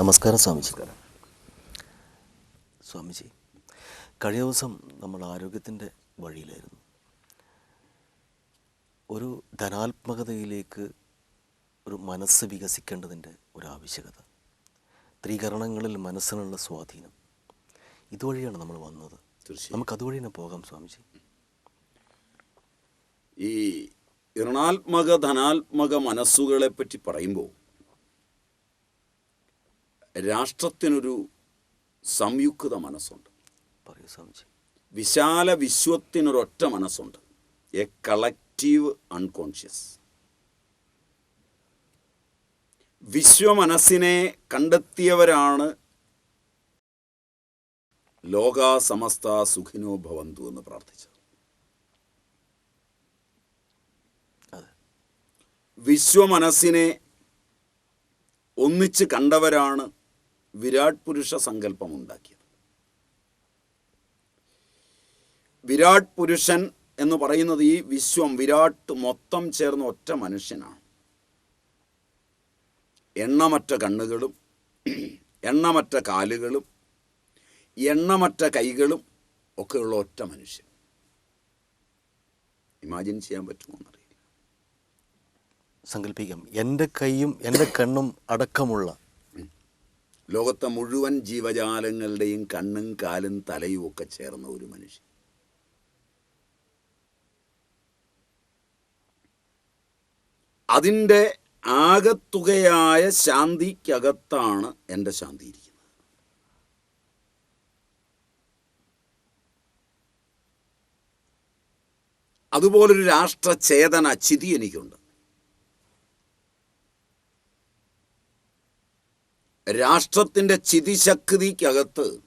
നമസ്കാരം സ്വാമിജി. സ്വാമിജി കഴിഞ്ഞ ദിവസം നമ്മൾ ആരോഗ്യത്തിന്റെ വഴിയിലായിരുന്നു. ഒരു ധനാത്മകതയിലേക്ക് ഒരു മനസ്സ് വികസിക്കേണ്ടതിന്റെ ഒരു ആവശ്യകത. ത്രികരണങ്ങളിൽ മനസ്സിനുള്ള സ്വാധീനം. ഇതുവഴിയാണ് നമ്മൾ വന്നത്. നമുക്ക് അതുവഴി തന്നെ പോകാം സ്വാമിജി. ഈ ഋണാത്മക ധനാത്മക മനസ്സുകളെ പറ്റി പറയുമ്പോൾ രാഷ്ട്രത്തിനൊരു സംയുക്ത മനസ്സുണ്ട്. വിശാല വിശ്വത്തിനൊരൊറ്റ മനസ്സുണ്ട്. എ കളക്റ്റീവ് അൺകോൺഷ്യസ് വിശ്വമനസ്സിനെ കണ്ടെത്തിയവരാണ് ലോകാസമസ്ത സുഖിനോ ഭവന്തു എന്ന് പ്രാർത്ഥിച്ചത്. വിശ്വമനസ്സിനെ ഒന്നിച്ച് കണ്ടവരാണ് വിരാട് പുരുഷ സങ്കല്പം ഉണ്ടാക്കിയത് വിരാട് പുരുഷൻ എന്ന് പറയുന്നത് ഈ വിശ്വം വിരാട് മൊത്തം ചേർന്ന ഒറ്റ മനുഷ്യനാണ്. എണ്ണമറ്റ കണ്ണുകളും എണ്ണമറ്റ കാലുകളും എണ്ണമറ്റ കൈകളും ഒക്കെയുള്ള ഒറ്റ മനുഷ്യൻ. ഇമാജിൻ ചെയ്യാൻ പറ്റുമോ എന്നറിയില്ല. സങ്കല്പിക്കാം. എന്റെ കൈയും എന്റെ കണ്ണും അടക്കമുള്ള ലോകത്തെ മുഴുവൻ ജീവജാലങ്ങളുടെയും കണ്ണും കാലും തലയും ഒക്കെ ചേർന്ന ഒരു മനുഷ്യൻ. അതിന്റെ ആകത്തുകയായ ശാന്തിക്കകത്താണ് എന്റെ ശാന്തി ഇരിക്കുന്നത്. അതുപോലൊരു രാഷ്ട്രചേതന ചിതി എനിക്കുണ്ട്. രാഷ്ട്രത്തിന്റെ ചിതിശക്തിക്കകത്ത്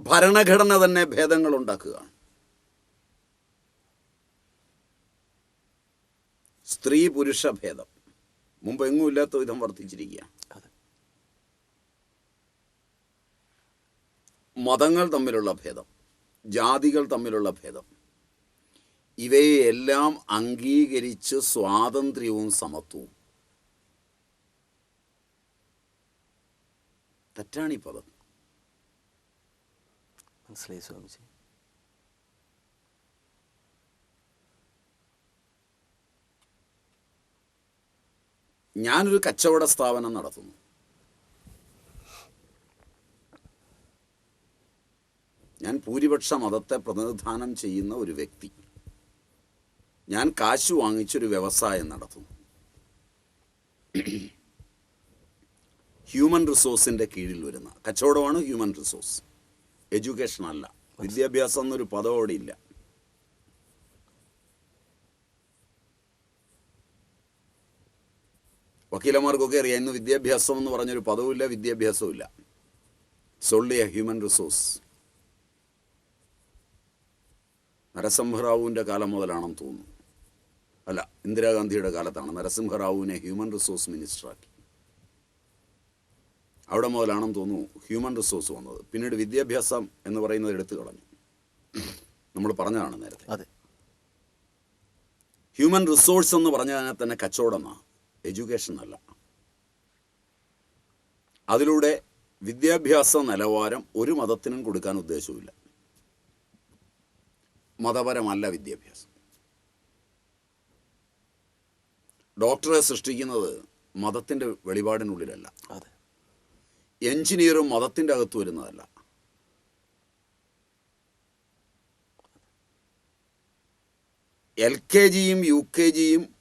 ഭരണഘടന തന്നെ ഭേദങ്ങൾ ഉണ്ടാക്കുകയാണ് സ്ത്രീ പുരുഷ ഭേദം. മുമ്പ് എങ്ങും ഇല്ലാത്ത വിധം വർദ്ധിച്ചിരിക്കുക. മതങ്ങൾ തമ്മിലുള്ള ഭേദം ജാതികൾ തമ്മിലുള്ള ഭേദം ഇവയെല്ലാം അംഗീകരിച്ച് സ്വാതന്ത്ര്യവും സമത്വവും. തെറ്റാണ് ഈ പദം. മനസ്സിലായി സ്വാമിജി? ഞാനൊരു കച്ചവട സ്ഥാപനം നടത്തുന്നു. ഞാൻ ഭൂരിപക്ഷ മതത്തെ പ്രതിനിധാനം ചെയ്യുന്ന ഒരു വ്യക്തി. ഞാൻ കാശ് വാങ്ങിച്ചൊരു വ്യവസായം നടത്തുന്നു. ഹ്യൂമൻ റിസോഴ്സിന്റെ കീഴിൽ വരുന്ന. കച്ചവടമാണ് ഹ്യൂമൻ റിസോഴ്സ് എഡ്യൂക്കേഷൻ അല്ല. വിദ്യാഭ്യാസം എന്നൊരു പദം അവിടെ ഇല്ല. വക്കീലന്മാർക്കൊക്കെ അറിയാം ഇന്ന് വിദ്യാഭ്യാസം എന്ന് പറഞ്ഞൊരു പദവുമില്ല വിദ്യാഭ്യാസവും ഇല്ല. സൊള്ളി എ ഹ്യൂമൻ റിസോഴ്സ് നരസിംഹറാവുവിന്റെ കാലം മുതലാണെന്ന് തോന്നുന്നു. അല്ല ഇന്ദിരാഗാന്ധിയുടെ കാലത്താണ്. നരസിംഹറാവുവിനെ ഹ്യൂമൻ റിസോഴ്സ് മിനിസ്റ്ററാക്കി അവിടെ മുതലാണെന്ന് തോന്നുന്നു ഹ്യൂമൻ റിസോഴ്സ് വന്നത്. പിന്നീട് വിദ്യാഭ്യാസം എന്ന് പറയുന്നത് എടുത്തു കളഞ്ഞു. നമ്മൾ പറഞ്ഞതാണ് നേരത്തെ. അതെ. ഹ്യൂമൻ റിസോഴ്സ് എന്ന് പറഞ്ഞതിനെ തന്നെ കച്ചവടമാണ് എഡ്യൂക്കേഷൻ അല്ല. അതിലൂടെ വിദ്യാഭ്യാസ നിലവാരം ഒരു മതത്തിനും കൊടുക്കാൻ ഉദ്ദേശവുമില്ല. മതപരമല്ല വിദ്യാഭ്യാസം. ഡോക്ടറെ സൃഷ്ടിക്കുന്നത് മതത്തിന്റെ വെളിപാടിനുള്ളിലല്ല. അതെ. എഞ്ചിനീയറും മതത്തിന്റെ അകത്ത് വരുന്നതല്ല. എൽ കെ ജിയും യു കെ ജിയും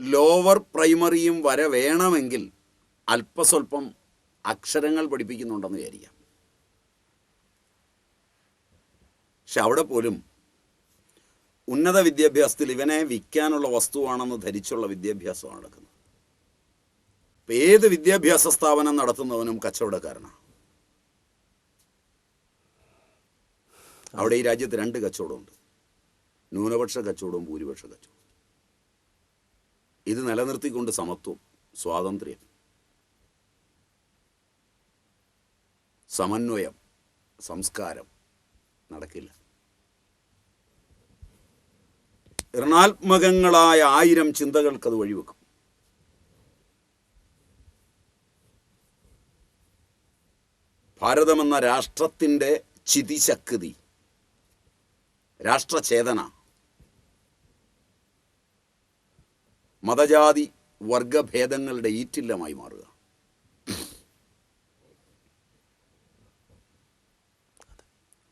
ലോവർ പ്രൈമറിയും വരെ വേണമെങ്കിൽ അല്പസ്വല്പം അക്ഷരങ്ങൾ പഠിപ്പിക്കുന്നുണ്ടെന്ന് വിചാരിക്കാം. പക്ഷെ അവിടെ പോലും ഉന്നത വിദ്യാഭ്യാസത്തിൽ ഇവനെ വിൽക്കാനുള്ള വസ്തുവാണെന്ന് ധരിച്ചുള്ള വിദ്യാഭ്യാസമാണ് നടക്കുന്നത്. ഇപ്പം ഏത് വിദ്യാഭ്യാസ സ്ഥാപനം നടത്തുന്നവനും കച്ചവടക്കാരനാണ് അവിടെ ഈ രാജ്യത്ത് രണ്ട് കച്ചവടമുണ്ട്. ന്യൂനപക്ഷ കച്ചവടവും ഭൂരിപക്ഷ കച്ചവടവും. ഇത് നിലനിർത്തിക്കൊണ്ട് സമത്വം സ്വാതന്ത്ര്യം സമന്വയം സംസ്കാരം നടക്കില്ല. ഋണാത്മകങ്ങളായ ആയിരം ചിന്തകൾക്ക് അത് വഴിവെക്കും. ഭാരതമെന്ന രാഷ്ട്രത്തിന്റെ ചിതിശക്തി രാഷ്ട്രചേതന മതജാതി വർഗഭേദങ്ങളുടെ ഈറ്റില്ലമായി മാറുക.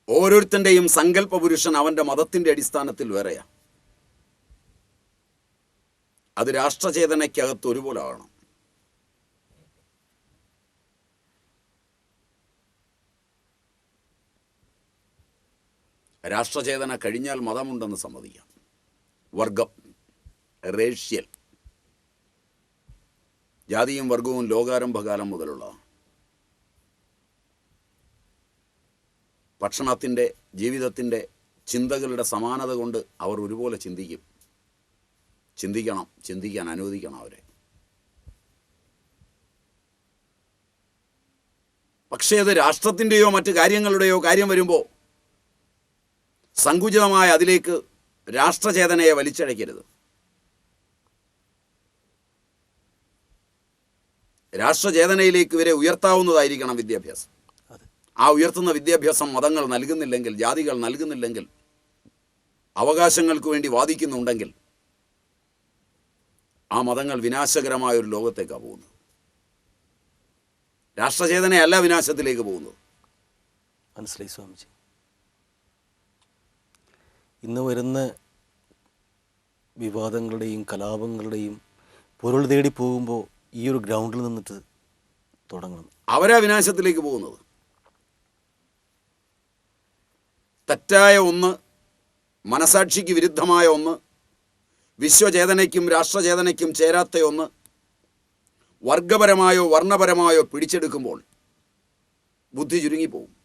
ഓരോരുത്തന്റെയും സങ്കല്പ പുരുഷൻ അവന്റെ മതത്തിന്റെ അടിസ്ഥാനത്തിൽ വേറെയാണ് അത് രാഷ്ട്രചേതനയ്ക്കകത്ത് ഒരുപോലെ ആകണം. രാഷ്ട്രചേതന കഴിഞ്ഞാൽ മതമുണ്ടെന്ന് സമ്മതിക്കാം. വർഗം റേഷ്യൽ. ജാതിയും വർഗവും ലോകാരംഭകാലം മുതലുള്ള ഭക്ഷണത്തിന്റെ ജീവിതത്തിന്റെ ചിന്തകളുടെ സമാനത കൊണ്ട് അവർ ഒരുപോലെ ചിന്തിക്കും. ചിന്തിക്കണം ചിന്തിക്കാൻ അനുവദിക്കണം അവരെ. പക്ഷേ അത് രാഷ്ട്രത്തിന്റെയോ മറ്റു കാര്യങ്ങളുടെയോ കാര്യം വരുമ്പോൾ സങ്കുചിതമായ അതിലേക്ക് രാഷ്ട്രചേതനയെ വലിച്ചഴക്കരുത് രാഷ്ട്രചേതനയിലേക്ക് ഇവരെ ഉയർത്താവുന്നതായിരിക്കണം വിദ്യാഭ്യാസം. ആ ഉയർത്തുന്ന വിദ്യാഭ്യാസം മതങ്ങൾ നൽകുന്നില്ലെങ്കിൽ ജാതികൾ നൽകുന്നില്ലെങ്കിൽ അവകാശങ്ങൾക്ക് വേണ്ടി വാദിക്കുന്നുണ്ടെങ്കിൽ ആ മതങ്ങൾ വിനാശകരമായ ഒരു ലോകത്തേക്കാണ് പോകുന്നത്. രാഷ്ട്രചേതനയല്ല വിനാശത്തിലേക്ക് പോകുന്നത്. മനസ്സിലായി സ്വാമിജി. ഇന്ന് വരുന്ന വിവാദങ്ങളുടെയും കലാപങ്ങളുടെയും പൊരുൾ തേടി പോകുമ്പോൾ ഈ ഒരു ഗ്രൗണ്ടിൽ നിന്നിട്ട് തുടങ്ങണം. അവരാ വിനാശത്തിലേക്ക് പോകുന്നത്. തെറ്റായ ഒന്ന് മനസാക്ഷിക്ക് വിരുദ്ധമായ ഒന്ന് വിശ്വചേതനയ്ക്കും രാഷ്ട്രചേതനയ്ക്കും ചേരാത്ത ഒന്ന് വർഗപരമായോ വർണപരമായോ പിടിച്ചെടുക്കുമ്പോൾ ബുദ്ധി ചുരുങ്ങിപ്പോവും.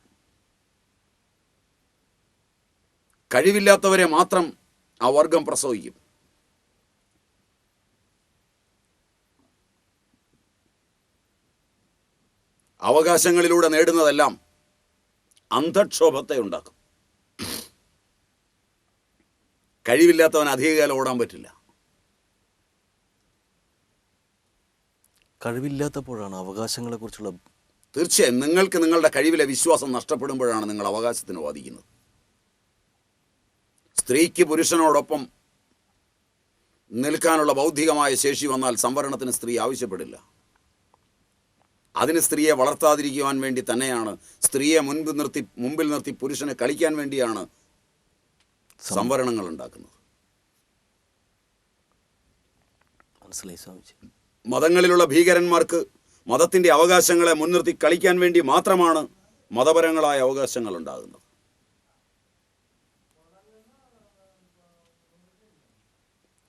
കഴിവില്ലാത്തവരെ മാത്രം ആ വർഗം പ്രസവിക്കും. അവകാശങ്ങളിലൂടെ നേടുന്നതെല്ലാം അന്ധക്ഷോഭത്തെ ഉണ്ടാക്കും. കഴിവില്ലാത്തവൻ അധികകാലം ഓടാൻ പറ്റില്ല. കഴിവില്ലാത്തപ്പോഴാണ് അവകാശങ്ങളെക്കുറിച്ചുള്ള തീർച്ചയായും നിങ്ങൾക്ക് നിങ്ങളുടെ കഴിവിലെ വിശ്വാസം നഷ്ടപ്പെടുമ്പോഴാണ് നിങ്ങൾ അവകാശത്തിന് വാദിക്കുന്നത്. സ്ത്രീക്ക് പുരുഷനോടൊപ്പം നിൽക്കാനുള്ള ബൗദ്ധികമായ ശേഷി വന്നാൽ സംവരണത്തിന് സ്ത്രീ ആവശ്യപ്പെടില്ല. അതിന് സ്ത്രീയെ വളർത്താതിരിക്കുവാൻ വേണ്ടി തന്നെയാണ് സ്ത്രീയെ മുൻപ് നിർത്തി മുമ്പിൽ നിർത്തി പുരുഷനെ കളിക്കാൻ വേണ്ടിയാണ് സംവരണങ്ങൾ ഉണ്ടാക്കുന്നത്. മതങ്ങളിലുള്ള ഭീകരന്മാർക്ക് മതത്തിന്റെ അവകാശങ്ങളെ മുൻനിർത്തി കളിക്കാൻ വേണ്ടി മാത്രമാണ് മതപരങ്ങളായ അവകാശങ്ങൾ ഉണ്ടാകുന്നത്.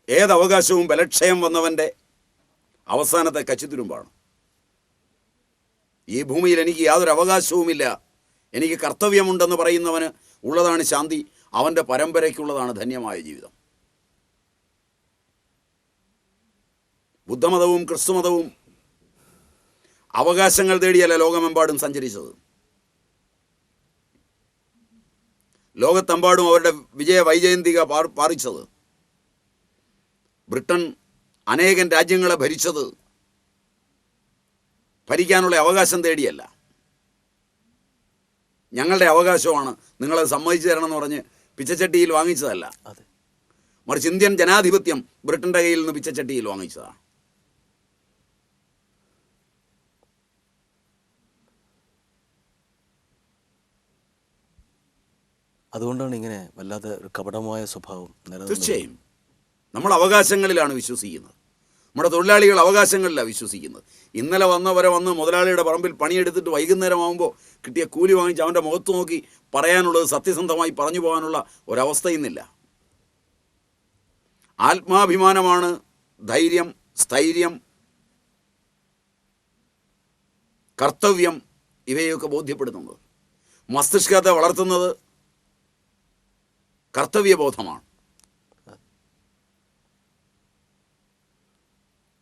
ഏത് അവകാശവും ബലക്ഷയം വന്നവന്റെ അവസാനത്തെ കച്ചിത്തുരുമ്പാണ്. ഈ ഭൂമിയിൽ എനിക്ക് യാതൊരു അവകാശവുമില്ല. എനിക്ക് കർത്തവ്യമുണ്ടെന്ന് പറയുന്നവന് ഉള്ളതാണ് ശാന്തി. അവന്റെ പരമ്പരയ്ക്കുള്ളതാണ് ധന്യമായ ജീവിതം. ബുദ്ധമതവും ക്രിസ്തുമതവും അവകാശങ്ങൾ തേടിയല്ല ലോകമെമ്പാടും സഞ്ചരിച്ചത്. ലോകത്തെമ്പാടും അവരുടെ വിജയ വൈജയന്തിക പാറിച്ചത്. ബ്രിട്ടൻ അനേകം രാജ്യങ്ങളെ ഭരിച്ചത് ഭരിക്കാനുള്ള അവകാശം തേടിയല്ല. ഞങ്ങളുടെ അവകാശമാണ് നിങ്ങളത് സമ്മതിച്ചു തരണം എന്ന് പറഞ്ഞ് പിച്ചച്ചട്ടിയിൽ വാങ്ങിച്ചതല്ല. മറിച്ച് ഇന്ത്യൻ ജനാധിപത്യം ബ്രിട്ടന്റെ കയ്യിൽ നിന്ന് പിച്ചച്ചട്ടിയിൽ വാങ്ങിച്ചതാണ് അതുകൊണ്ടാണ് ഇങ്ങനെ വല്ലാതെ ഒരു കപടമായ സ്വഭാവം നിലനിൽക്കുന്നത് തീർച്ചയായും. നമ്മൾ അവകാശങ്ങളിലാണ് വിശ്വസിക്കുന്നത്. നമ്മുടെ തൊഴിലാളികൾ അവകാശങ്ങളിലാണ് വിശ്വസിക്കുന്നത്. ഇന്നലെ വന്നവരെ വന്ന് മുതലാളിയുടെ പറമ്പിൽ പണിയെടുത്തിട്ട് വൈകുന്നേരമാകുമ്പോൾ കിട്ടിയ കൂലി വാങ്ങിച്ച് അവന്റെ മുഖത്ത് നോക്കി പറയാനുള്ളത് സത്യസന്ധമായി പറഞ്ഞു പോകാനുള്ള ഒരവസ്ഥ ഇന്നില്ല ആത്മാഭിമാനമാണ് ധൈര്യം സ്ഥൈര്യം കർത്തവ്യം ഇവയൊക്കെ ബോധ്യപ്പെടുത്തുന്നത്. മസ്തിഷ്കത്തെ വളർത്തുന്നത് കർത്തവ്യബോധമാണ്.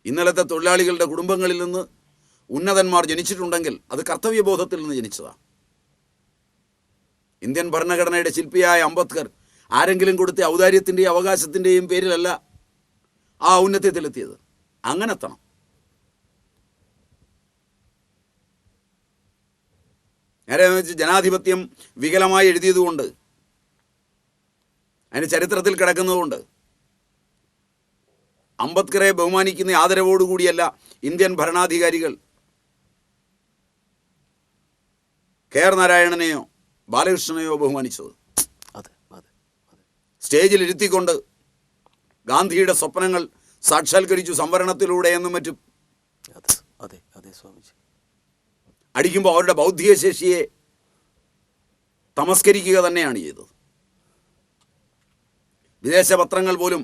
ഇന്നലത്തെ തൊഴിലാളികളുടെ കുടുംബങ്ങളിൽ നിന്ന് ഉന്നതന്മാർ ജനിച്ചിട്ടുണ്ടെങ്കിൽ അത് കർത്തവ്യബോധത്തിൽ നിന്ന് ജനിച്ചതാണ്. ഇന്ത്യൻ ഭരണഘടനയുടെ ശില്പിയായ അംബേദ്കർ ആരെങ്കിലും കൊടുത്ത ഔദാര്യത്തിന്റെയും അവകാശത്തിന്റെയും പേരിലല്ല ആ ഔന്നത്യത്തിലെത്തിയത്. അങ്ങനെ എത്തണം. നേരെ ജനാധിപത്യം വികലമായി എഴുതിയതുകൊണ്ട് അതിന് ചരിത്രത്തിൽ കിടക്കുന്നതുകൊണ്ട് അംബേദ്കറെ ബഹുമാനിക്കുന്ന ആദരവോടുകൂടിയല്ല ഇന്ത്യൻ ഭരണാധികാരികൾ. കെ ആർ നാരായണനെയോ ബാലകൃഷ്ണനെയോ ബഹുമാനിച്ചത്. സ്റ്റേജിൽ ഇരുത്തിക്കൊണ്ട് ഗാന്ധിയുടെ സ്വപ്നങ്ങൾ സാക്ഷാത്കരിച്ചു സംവരണത്തിലൂടെ എന്നും മറ്റും. അതെ അതെ സ്വാമിജി. അടിക്കുമ്പോൾ അവരുടെ ബൗദ്ധിക ശേഷിയെ തമസ്കരിക്കുക തന്നെയാണ് ചെയ്തത്. വിദേശ പത്രങ്ങൾ പോലും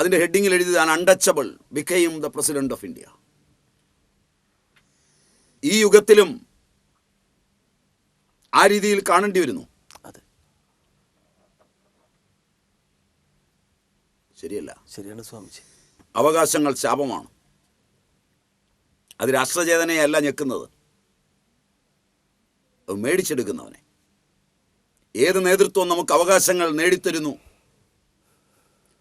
അതിന്റെ ഹെഡിങ്ങിൽ എഴുതിയതാണ് അൺടച്ചബിൾ ബിക്കെയും ദ പ്രസിഡന്റ് ഓഫ് ഇന്ത്യ ഈ യുഗത്തിലും ആ രീതിയിൽ കാണേണ്ടി വരുന്നു. ശരിയല്ല. ശരിയാണ് സ്വാമിജി. അവകാശങ്ങൾ ശാപമാണ്. അത് രാഷ്ട്രചേതനയല്ല ഞെക്കുന്നത്. അത് മേടിച്ചെടുക്കുന്നവനെ. ഏത് നേതൃത്വം നമുക്ക് അവകാശങ്ങൾ നേടിത്തരുന്നു?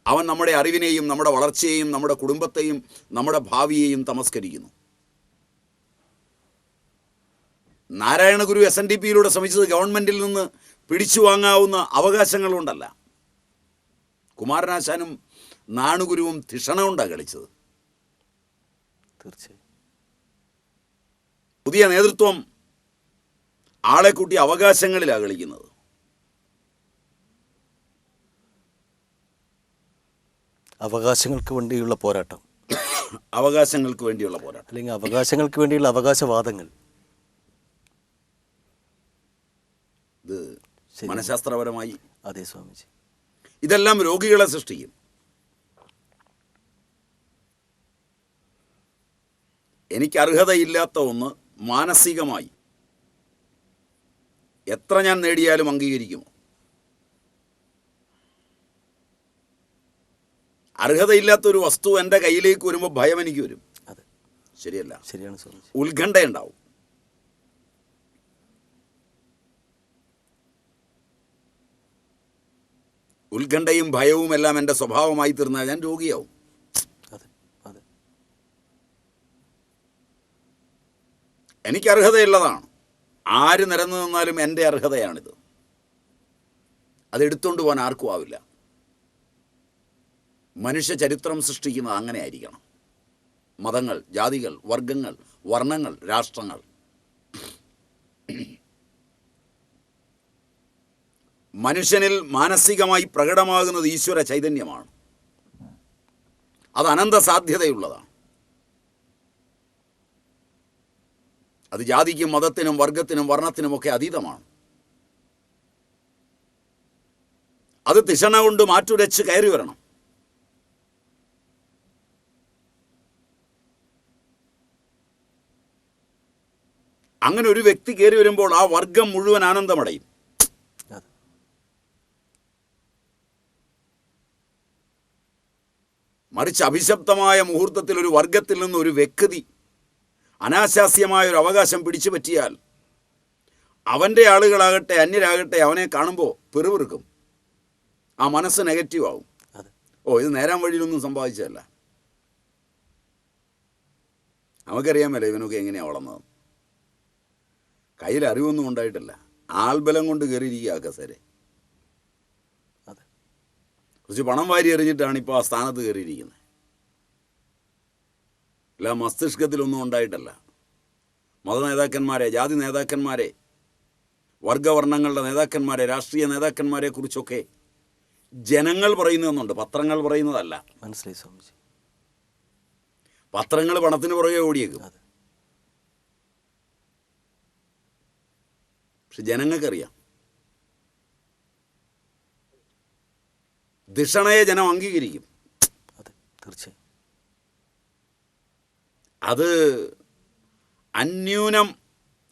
അവൻ നമ്മുടെ അറിവിനെയും നമ്മുടെ വളർച്ചയെയും നമ്മുടെ കുടുംബത്തെയും നമ്മുടെ ഭാവിയെയും തമസ്കരിക്കുന്നു. നാരായണഗുരു എസ് എൻ ഡി പിയിലൂടെ ശ്രമിച്ചത് ഗവൺമെന്റിൽ നിന്ന് പിടിച്ചു വാങ്ങാവുന്ന അവകാശങ്ങൾ കൊണ്ടല്ല കുമാരനാശാനും നാണുഗുരുവും ധിഷണ കൊണ്ടാണ് കളിച്ചത്. തീർച്ചയായും. പുതിയ നേതൃത്വം ആളെ കൂട്ടി അവകാശങ്ങളിലാണ് കളിക്കുന്നത്. അവകാശങ്ങൾക്ക് വേണ്ടിയുള്ള പോരാട്ടം. അവകാശങ്ങൾക്ക് വേണ്ടിയുള്ള പോരാട്ടം. അല്ലെങ്കിൽ അവകാശങ്ങൾക്ക് വേണ്ടിയുള്ള അവകാശവാദങ്ങൾ. ഇത്. മനഃശാസ്ത്രപരമായി അതെ സ്വാമിജി. ഇതെല്ലാം രോഗികളെ സൃഷ്ടിക്കും എനിക്ക് അർഹതയില്ലാത്ത ഒന്ന് മാനസികമായി. എത്ര ഞാൻ നേടിയാലും അംഗീകരിക്കുമോ? അർഹതയില്ലാത്ത ഒരു വസ്തു എന്റെ കയ്യിലേക്ക് വരുമ്പോൾ ഭയം എനിക്ക് വരും. അതെ. ശരിയല്ല. ശരിയാണ് ഉത്കണ്ഠയുണ്ടാവും. ഉത്കണ്ഠയും ഭയവും എല്ലാം എന്റെ സ്വഭാവമായി തീർന്നാൽ ഞാൻ രോഗിയാവും. എനിക്ക് അർഹതയുള്ളതാണ്. ആര് നിരന്നു നിന്നാലും എന്റെ അർഹതയാണിത്. അത് എടുത്തുകൊണ്ട് പോകാൻ ആർക്കും ആവില്ല. മനുഷ്യ ചരിത്രം സൃഷ്ടിക്കുന്നത് അങ്ങനെ ആയിരിക്കണം മതങ്ങൾ ജാതികൾ വർഗങ്ങൾ വർണങ്ങൾ രാഷ്ട്രങ്ങൾ. മനുഷ്യനിൽ മാനസികമായി പ്രകടമാകുന്നത് ഈശ്വര ചൈതന്യമാണ്. അത് അനന്ത സാധ്യതയുള്ളതാണ്. അത് ജാതിക്കും മതത്തിനും വർഗത്തിനും വർണത്തിനുമൊക്കെ അതീതമാണ്. അത് തിഷണ കൊണ്ട് മാറ്റുരച്ച് കയറി വരണം. അങ്ങനെ ഒരു വ്യക്തി കയറി വരുമ്പോൾ ആ വർഗം മുഴുവൻ ആനന്ദമടയും. മറിച്ച് അഭിശബ്ദമായ മുഹൂർത്തത്തിൽ ഒരു വർഗത്തിൽ നിന്ന് ഒരു വ്യക്തി അനാശാസ്യമായ ഒരു അവകാശം പിടിച്ചു പറ്റിയാൽ അവന്റെ ആളുകളാകട്ടെ അന്യരാകട്ടെ അവനെ കാണുമ്പോൾ പിറുപിറുക്കും. ആ മനസ്സ് നെഗറ്റീവ് ആവും. ഓ ഇത് നേരാൻ വഴിയിലൊന്നും സംഭവിച്ചതല്ല. നമുക്കറിയാമല്ലോ ഇവനൊക്കെ എങ്ങനെയാണ് വളർന്നത്. കയ്യിൽ അറിവൊന്നും ഉണ്ടായിട്ടില്ല. ആൾബലം കൊണ്ട് കയറിയിരിക്കുക കസേരെ അതെ. കുറച്ച് പണം വാരി എറിഞ്ഞിട്ടാണ് ഇപ്പോൾ ആ സ്ഥാനത്ത് കയറിയിരിക്കുന്നത്. അല്ല മസ്തിഷ്കത്തിലൊന്നും ഉണ്ടായിട്ടല്ല. മത നേതാക്കന്മാരെ ജാതി നേതാക്കന്മാരെ വർഗവർണങ്ങളുടെ നേതാക്കന്മാരെ രാഷ്ട്രീയ നേതാക്കന്മാരെ കുറിച്ചൊക്കെ ജനങ്ങൾ പറയുന്നതെന്നുണ്ട്. പത്രങ്ങൾ പറയുന്നതല്ല. മനസ്സിലായി സ്വാമിജി. പത്രങ്ങൾ പണത്തിന് പുറകെ ഓടിയേക്കും. പക്ഷെ ജനങ്ങൾക്കറിയാം. ധിഷണയെ ജനം അംഗീകരിക്കും. അതെ തീർച്ചയായും. അത് അന്യൂനം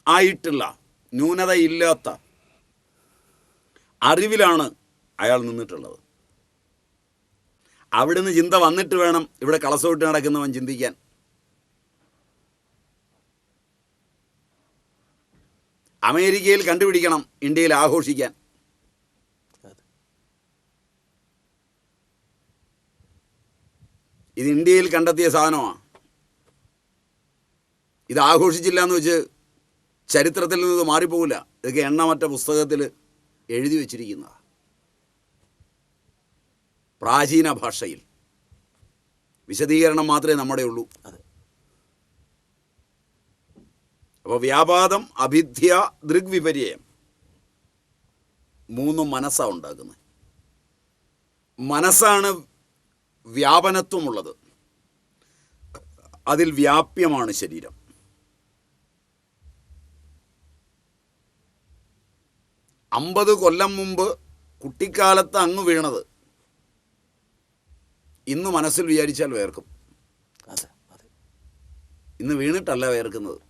ആയിട്ടുള്ള ന്യൂനതയില്ലാത്ത അറിവിലാണ് അയാൾ നിന്നിട്ടുള്ളത്. അവിടുന്ന് ചിന്ത വന്നിട്ട് വേണം ഇവിടെ കളസോട്ട് നടക്കുന്നവൻ ചിന്തിക്കാൻ. അമേരിക്കയിൽ കണ്ടുപിടിക്കണം ഇന്ത്യയിൽ ആഘോഷിക്കാൻ. ഇത് ഇന്ത്യയിൽ കണ്ടെത്തിയ സാധനമാണ് ഇത് ആഘോഷിച്ചില്ല എന്ന് വെച്ച് ചരിത്രത്തിൽ നിന്ന് മാറിപ്പോകില്ല ഇതൊക്കെ എണ്ണമറ്റ പുസ്തകത്തിൽ എഴുതി വച്ചിരിക്കുന്നതാണ് പ്രാചീന ഭാഷയിൽ. വിശദീകരണം മാത്രമേ നമ്മുടെ ഉള്ളൂ. അതെ. അപ്പോൾ വ്യാപാദം അഭിധ്യ ദൃഗ്വിപര്യം മൂന്നും മനസ്സാണ് ഉണ്ടാക്കുന്നത്. മനസ്സാണ് വ്യാപനത്വമുള്ളത്. അതിൽ വ്യാപ്യമാണ് ശരീരം. അമ്പത് കൊല്ലം മുമ്പ് കുട്ടിക്കാലത്ത് അങ്ങ് വീണത്. ഇന്ന് മനസ്സിൽ വിചാരിച്ചാൽ വേർക്കും. ഇന്ന് വീണിട്ടല്ല വേർക്കുന്നത്.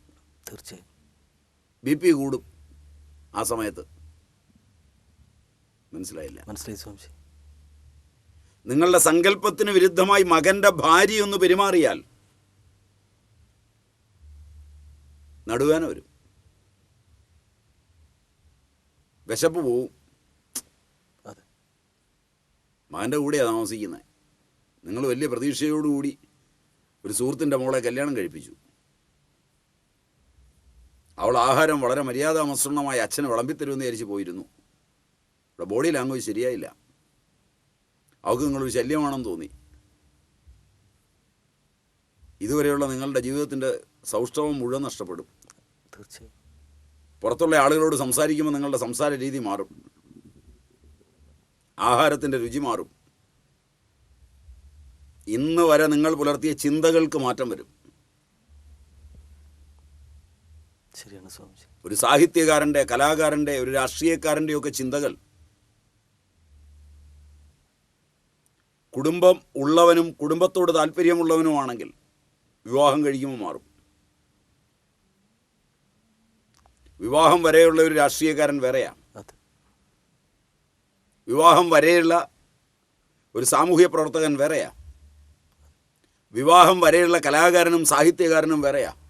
തീർച്ചയായും. ബി പി കൂടും ആ സമയത്ത്. മനസ്സിലായില്ല? മനസ്സിലായി സ്വാമിജി. നിങ്ങളുടെ സങ്കല്പത്തിന് വിരുദ്ധമായി മകന്റെ ഭാര്യ ഒന്ന് പെരുമാറിയാൽ നടുവേന വരും. വിശപ്പ് പോവും. അതെ. മകന്റെ കൂടെയാണ് താമസിക്കുന്നത് നിങ്ങൾ വലിയ പ്രതീക്ഷയോടുകൂടി ഒരു സുഹൃത്തിന്റെ മോളെ കല്യാണം കഴിപ്പിച്ചു. അവൾ ആഹാരം വളരെ മര്യാദാമസൃണമായി അച്ഛന് വിളമ്പിത്തരുമെന്ന് വിചാരിച്ച് പോയിരുന്നു. അവിടെ ബോഡി ലാംഗ്വേജ് ശരിയായില്ല. അവൾക്ക് നിങ്ങളൊരു ശല്യമാണെന്ന് തോന്നി. ഇതുവരെയുള്ള നിങ്ങളുടെ ജീവിതത്തിന്റെ സൗഷ്ഠവം മുഴുവൻ നഷ്ടപ്പെടും. തീർച്ചയായും. പുറത്തുള്ള ആളുകളോട് സംസാരിക്കുമ്പോൾ നിങ്ങളുടെ സംസാര രീതി മാറും. ആഹാരത്തിന്റെ രുചി മാറും. ഇന്ന് വരെ നിങ്ങൾ പുലർത്തിയ ചിന്തകൾക്ക് മാറ്റം വരും. ശരിയാണ് സ്വാമിജി. ഒരു സാഹിത്യകാരന്റെ കലാകാരന്റെ ഒരു രാഷ്ട്രീയക്കാരന്റെ ഒക്കെ ചിന്തകൾ. കുടുംബം ഉള്ളവനും കുടുംബത്തോട് താല്പര്യമുള്ളവനുമാണെങ്കിൽ വിവാഹം കഴിക്കുമ്പോൾ മാറും. വിവാഹം വരെയുള്ള ഒരു രാഷ്ട്രീയക്കാരൻ വേറെയാണ് വിവാഹം വരെയുള്ള ഒരു സാമൂഹ്യ പ്രവർത്തകൻ വേറെയാണ് വിവാഹം വരെയുള്ള കലാകാരനും സാഹിത്യകാരനും വേറെയാ.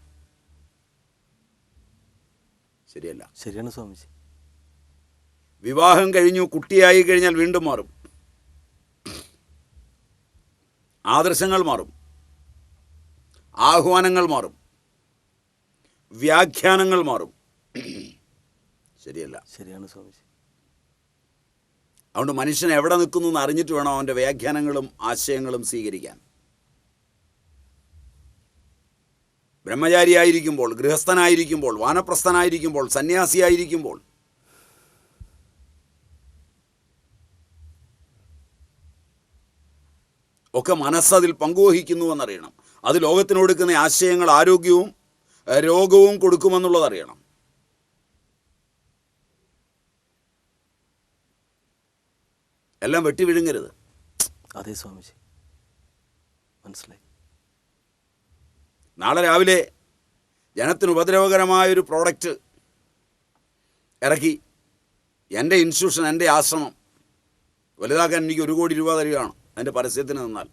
ശരിയല്ല. ശരിയാണ് സ്വാമിജി. വിവാഹം കഴിഞ്ഞു കുട്ടിയായി കഴിഞ്ഞാൽ വീണ്ടും മാറും. ആദർശങ്ങൾ മാറും. ആഹ്വാനങ്ങൾ മാറും. വ്യാഖ്യാനങ്ങൾ മാറും. ശരിയല്ല. ശരിയാണ് സ്വാമിജി. അതുകൊണ്ട് മനുഷ്യൻ എവിടെ നിൽക്കുന്നു എന്ന് അറിഞ്ഞിട്ട് വേണം അവന്റെ വ്യാഖ്യാനങ്ങളും ആശയങ്ങളും സ്വീകരിക്കാൻ. ബ്രഹ്മചാരിയായിരിക്കുമ്പോൾ ഗൃഹസ്ഥനായിരിക്കുമ്പോൾ വാനപ്രസ്ഥനായിരിക്കുമ്പോൾ സന്യാസിയായിരിക്കുമ്പോൾ ഒക്കെ മനസ്സതിൽ പങ്കുവഹിക്കുന്നുവെന്നറിയണം. അത് ലോകത്തിന് കൊടുക്കുന്ന ആശയങ്ങൾ ആരോഗ്യവും രോഗവും കൊടുക്കുമെന്നുള്ളതറിയണം. എല്ലാം വെട്ടി വിഴുങ്ങരുത്. അതെ സ്വാമിജി. മനസ്സിലായി. നാളെ രാവിലെ ജനത്തിന് ഉപദ്രവകരമായൊരു പ്രോഡക്റ്റ് ഇറക്കി. എന്റെ ഇൻസ്റ്റിറ്റ്യൂഷൻ എന്റെ ആശ്രമം വലുതാക്കാൻ എനിക്ക് ഒരു കോടി രൂപ തരികയാണ് അതിന്റെ പരസ്യത്തിന് നിന്നാൽ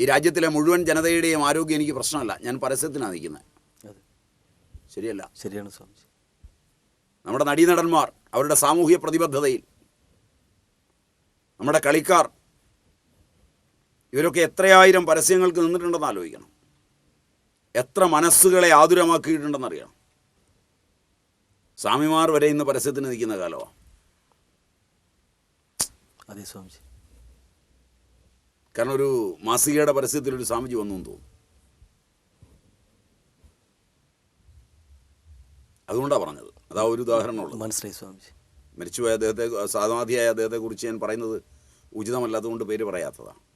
ഈ രാജ്യത്തിലെ മുഴുവൻ ജനതയുടെയും ആരോഗ്യം എനിക്ക് പ്രശ്നമല്ല ഞാൻ പരസ്യത്തിനാണ് നിൽക്കുന്നത്. ശരിയല്ല? ശരിയാണ് സ്വാമിജി. നമ്മുടെ നടീനടന്മാർ അവരുടെ സാമൂഹ്യ പ്രതിബദ്ധതയിൽ നമ്മുടെ കളിക്കാർ ഇവരൊക്കെ എത്രയായിരം പരസ്യങ്ങൾക്ക് നിന്നിട്ടുണ്ടെന്ന് ആലോചിക്കണം. എത്ര മനസ്സുകളെ ആതുരമാക്കിയിട്ടുണ്ടെന്നറിയണം. സ്വാമിമാർ വരെ ഇന്ന് പരസ്യത്തിന് നിൽക്കുന്ന കാലമാണ് അതെ സ്വാമിജി. കാരണം ഒരു മാസികയുടെ പരസ്യത്തിൽ ഒരു സ്വാമിജി വന്നു എന്ന് തോന്നുന്നു. അതുകൊണ്ടാണ് പറഞ്ഞത്. അതാ ഒരു ഉദാഹരണമുള്ളത്. മനസ്സിലായി സ്വാമിജി. മരിച്ചുപോയ അദ്ദേഹത്തെ സാമാധിയായ അദ്ദേഹത്തെക്കുറിച്ച് ഞാൻ പറയുന്നത് ഉചിതമല്ലാത്തതുകൊണ്ട് പേര് പറയാത്തതാണ്.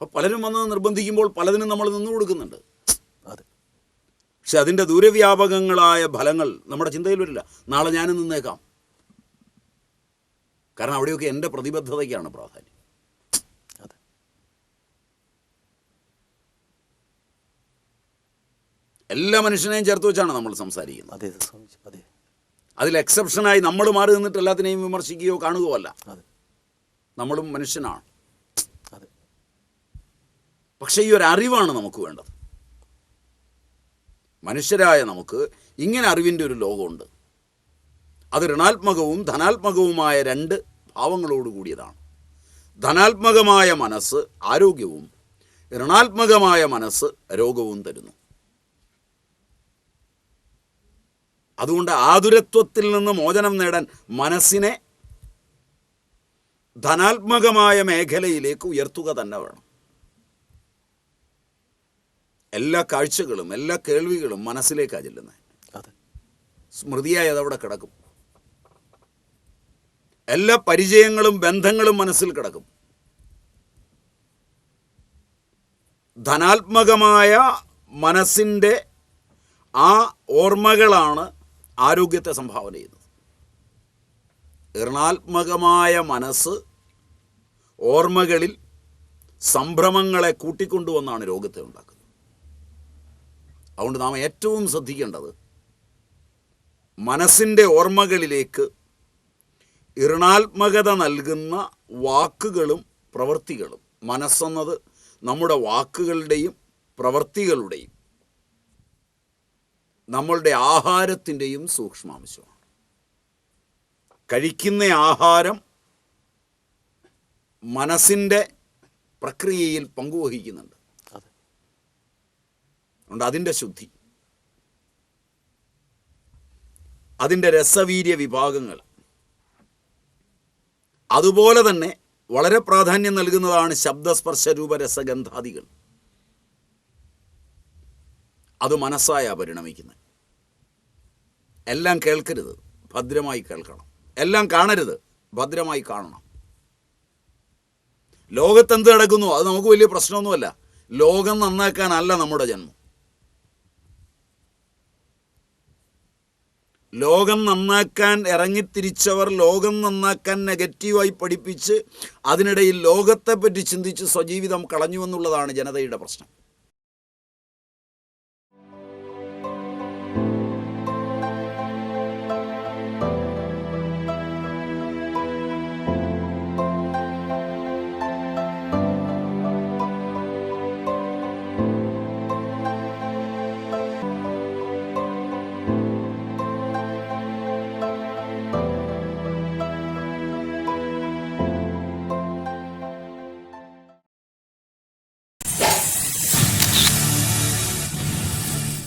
അപ്പോൾ പലരും വന്ന് നിർബന്ധിക്കുമ്പോൾ പലതിനും നമ്മൾ നിന്നു കൊടുക്കുന്നുണ്ട്. അതെ. പക്ഷെ അതിന്റെ ദൂരവ്യാപകങ്ങളായ ഫലങ്ങൾ നമ്മുടെ ചിന്തയിൽ വരില്ല. നാളെ ഞാനും നിന്നേക്കാം. കാരണം അവിടെയൊക്കെ എന്റെ പ്രതിബദ്ധതയ്ക്കാണ് പ്രാധാന്യം. അതെ. എല്ലാ മനുഷ്യനെയും ചേർത്ത് വെച്ചാണ് നമ്മൾ സംസാരിക്കുന്നത്. അതെ സ്വാമിജി അതെ. അതിൽ എക്സെപ്ഷനായി നമ്മൾ മാറി നിന്നിട്ട് എല്ലാത്തിനെയും വിമർശിക്കുകയോ കാണുകയോ അല്ല. നമ്മളും മനുഷ്യനാണ്. പക്ഷേ ഈ ഒരു അറിവാണ് നമുക്ക് വേണ്ടത്. മനുഷ്യരായ നമുക്ക് ഇങ്ങനെ അറിവിന്റെ ഒരു ലോകമുണ്ട്. അത് ഋണാത്മകവും ധനാത്മകവുമായ രണ്ട് ഭാവങ്ങളോട് കൂടിയതാണ്. ധനാത്മകമായ മനസ്സ് ആരോഗ്യവും ഋണാത്മകമായ മനസ്സ് രോഗവും തരുന്നു. അതുകൊണ്ട് ആതുരത്വത്തിൽ നിന്ന് മോചനം നേടാൻ മനസ്സിനെ ധനാത്മകമായ മേഖലയിലേക്ക് ഉയർത്തുക തന്നെ വേണം. എല്ലാ കാഴ്ചകളും എല്ലാ കേൾവികളും മനസ്സിലേക്കാണ് ചെല്ലുന്നത് അതെ. സ്മൃതിയായി അതവിടെ കിടക്കും. എല്ലാ പരിചയങ്ങളും ബന്ധങ്ങളും മനസ്സിൽ കിടക്കും. ധനാത്മകമായ മനസ്സിന്റെ ആ ഓർമ്മകളാണ് ആരോഗ്യത്തെ സംഭാവന ചെയ്യുന്നത്. ഋണാത്മകമായ മനസ്സ് ഓർമ്മകളിൽ സംഭ്രമങ്ങളെ കൂട്ടിക്കൊണ്ടുവന്നാണ് രോഗത്തെ ഉണ്ടാക്കുന്നത്. അതുകൊണ്ട് നാം ഏറ്റവും ശ്രദ്ധിക്കേണ്ടത് മനസ്സിന്റെ ഓർമ്മകളിലേക്ക് ഇരുണാത്മകത നൽകുന്ന വാക്കുകളും പ്രവൃത്തികളും. മനസ്സെന്നത് നമ്മുടെ വാക്കുകളുടെയും പ്രവൃത്തികളുടെയും നമ്മളുടെ ആഹാരത്തിന്റെയും സൂക്ഷ്മാംശമാണ്. കഴിക്കുന്ന ആഹാരം മനസ്സിന്റെ പ്രക്രിയയിൽ പങ്കുവഹിക്കുന്നുണ്ട്. അതുകൊണ്ട് അതിന്റെ ശുദ്ധി. അതിന്റെ രസവീര്യ വിഭാഗങ്ങൾ. അതുപോലെ തന്നെ വളരെ പ്രാധാന്യം നൽകുന്നതാണ് ശബ്ദസ്പർശ രൂപ രസഗന്ധാദികൾ അത് മനസ്സായ പരിണമിക്കുന്നത്. എല്ലാം കേൾക്കരുത്. ഭദ്രമായി കേൾക്കണം. എല്ലാം കാണരുത്. ഭദ്രമായി കാണണം. ലോകത്ത് എന്ത് നടക്കുന്നു? അത് നമുക്ക് വലിയ പ്രശ്നമൊന്നുമല്ല. ലോകം നന്നാക്കാനല്ല നമ്മുടെ ജന്മം. ലോകം നന്നാക്കാൻ ഇറങ്ങിത്തിരിച്ചവർ ലോകം നന്നാക്കാൻ നെഗറ്റീവായി പഠിപ്പിച്ച് അതിനിടയിൽ ലോകത്തെപ്പറ്റി ചിന്തിച്ച് സ്വജീവിതം കളഞ്ഞുവെന്നുള്ളതാണ് ജനതയുടെ പ്രശ്നം.